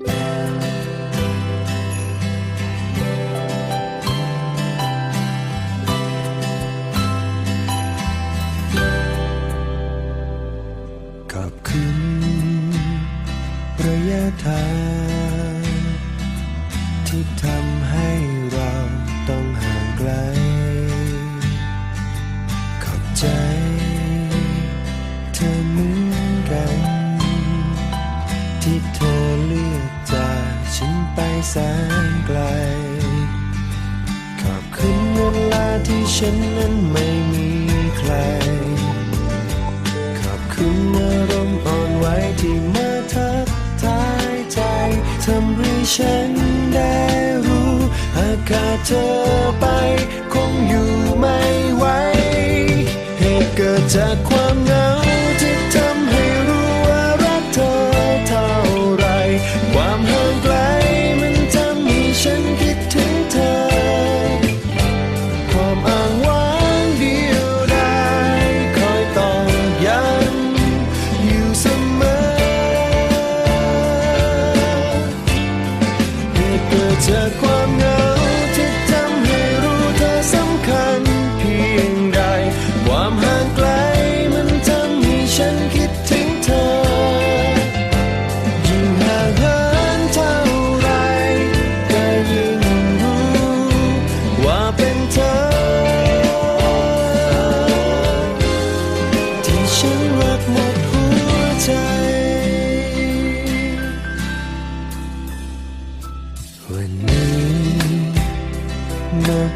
กับคืนระยะทางที่ทำให้เราต้องห่างไกล แสนไกล ขอบคุณเวลาที่ฉันนั้นไม่มีใคร ขอบคุณอารมณ์อ่อนไหวที่มาทักทายใจ ทำให้ฉันได้รู้ อากาศเธอไป คงอยู่ไม่ไหวเหตุเกิดจากความเหงา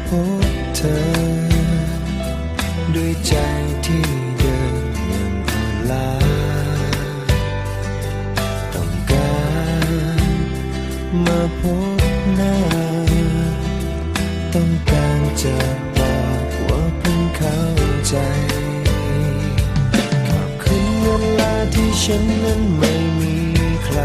พบเธอ ด้วยใจที่เดินยังอ่อนล้าต้องการมาพบหน้า ต้องการจะบอกว่าเพิ่งเข้าใจขอบคุณเวลาที่ฉันนั้นไม่มีใคร